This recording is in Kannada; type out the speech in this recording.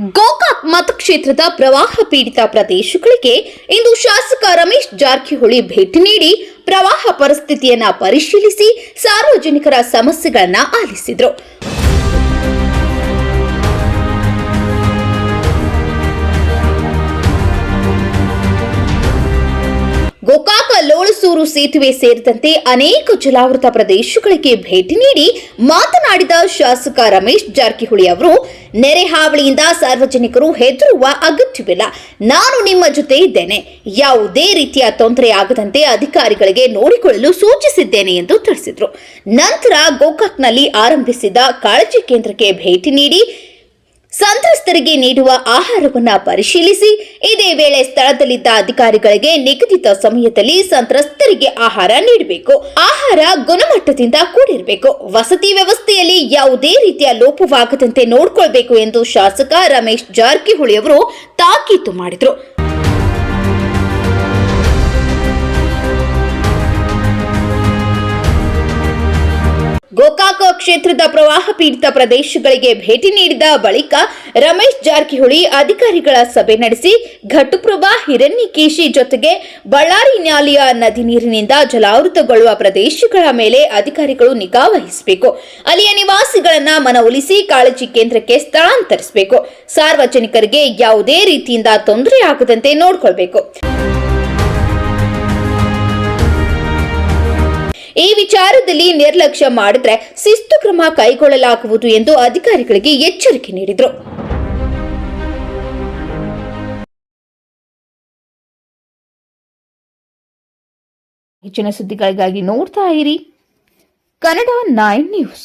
ಗೋಕಾಕ್ ಮತಕ್ಷೇತ್ರದ ಪ್ರವಾಹ ಪೀಡಿತ ಪ್ರದೇಶಗಳಿಗೆ ಇಂದು ಶಾಸಕ ರಮೇಶ್ ಜಾರಕಿಹೊಳಿ ಭೇಟಿ ನೀಡಿ ಪ್ರವಾಹ ಪರಿಸ್ಥಿತಿಯನ್ನ ಪರಿಶೀಲಿಸಿ ಸಾರ್ವಜನಿಕರ ಸಮಸ್ಯೆಗಳನ್ನ ಆಲಿಸಿದರು. ಲೋಳಸೂರು ಸೇತುವೆ ಸೇರಿದಂತೆ ಅನೇಕ ಜಲಾವೃತ ಪ್ರದೇಶಗಳಿಗೆ ಭೇಟಿ ನೀಡಿ ಮಾತನಾಡಿದ ಶಾಸಕ ರಮೇಶ್ ಜಾರಕಿಹೊಳಿ ಅವರು, ನೆರೆ ಹಾವಳಿಯಿಂದ ಸಾರ್ವಜನಿಕರು ಹೆದರುವ ಅಗತ್ಯವಿಲ್ಲ. ನಾನು ನಿಮ್ಮ ಜೊತೆ ಇದ್ದೇನೆ. ಯಾವುದೇ ರೀತಿಯ ತೊಂದರೆ ಆಗದಂತೆ ಅಧಿಕಾರಿಗಳಿಗೆ ನೋಡಿಕೊಳ್ಳಲು ಸೂಚಿಸಿದ್ದೇನೆ ಎಂದು ತಿಳಿಸಿದರು. ನಂತರ ಗೋಕಾಕ್ನಲ್ಲಿ ಆರಂಭಿಸಿದ ಕಾಳಜಿ ಕೇಂದ್ರಕ್ಕೆ ಭೇಟಿ ನೀಡಿ ಸಂತ್ರಸ್ತರಿಗೆ ನೀಡುವ ಆಹಾರವನ್ನ ಪರಿಶೀಲಿಸಿ, ಇದೇ ವೇಳೆ ಸ್ಥಳದಲ್ಲಿದ್ದ ಅಧಿಕಾರಿಗಳಿಗೆ ನಿಗದಿತ ಸಮಯದಲ್ಲಿ ಸಂತ್ರಸ್ತರಿಗೆ ಆಹಾರ ನೀಡಬೇಕು. ಆಹಾರ ಗುಣಮಟ್ಟದಿಂದ ಕೂಡಿರಬೇಕು. ವಸತಿ ವ್ಯವಸ್ಥೆಯಲ್ಲಿ ಯಾವುದೇ ರೀತಿಯ ಲೋಪವಾಗದಂತೆ ನೋಡಿಕೊಳ್ಬೇಕು ಎಂದು ಶಾಸಕ ರಮೇಶ್ ಜಾರಕಿಹೊಳಿ ಅವರು ತಾಕೀತು ಮಾಡಿದರು. ಗೋಕಾಕ ಕ್ಷೇತ್ರದ ಪ್ರವಾಹ ಪೀಡಿತ ಪ್ರದೇಶಗಳಿಗೆ ಭೇಟಿ ನೀಡಿದ ಬಳಿಕ ರಮೇಶ್ ಜಾರಕಿಹೊಳಿ ಅಧಿಕಾರಿಗಳ ಸಭೆ ನಡೆಸಿ ಘಟುಪ್ರಭಾ ಹಿರಣ್ಯಕೇಶಿ ಜೊತೆಗೆ ಬಳ್ಳಾರಿ ನ್ಯಾಲಿಯ ನದಿ ನೀರಿನಿಂದ ಜಲಾವೃತಗೊಳ್ಳುವ ಪ್ರದೇಶಗಳ ಮೇಲೆ ಅಧಿಕಾರಿಗಳು ನಿಗಾ ವಹಿಸಬೇಕು. ಅಲ್ಲಿಯ ನಿವಾಸಿಗಳನ್ನ ಮನವೊಲಿಸಿ ಕಾಳಜಿ ಕೇಂದ್ರಕ್ಕೆ ಸ್ಥಳಾಂತರಿಸಬೇಕು. ಸಾರ್ವಜನಿಕರಿಗೆ ಯಾವುದೇ ರೀತಿಯಿಂದ ತೊಂದರೆ ಆಗದಂತೆ ನೋಡಿಕೊಳ್ಬೇಕು. ಈ ವಿಚಾರದಲ್ಲಿ ನಿರ್ಲಕ್ಷ್ಯ ಮಾಡಿದ್ರೆ ಶಿಸ್ತು ಕ್ರಮ ಕೈಗೊಳ್ಳಲಾಗುವುದು ಎಂದು ಅಧಿಕಾರಿಗಳಿಗೆ ಎಚ್ಚರಿಕೆ ನೀಡಿದರು. ಹೆಚ್ಚಿನ ಸುದ್ದಿಗಳಿಗಾಗಿ ನೋಡ್ತಾ ಇರಿ ಕನ್ನಡ ನೈನ್ ನ್ಯೂಸ್.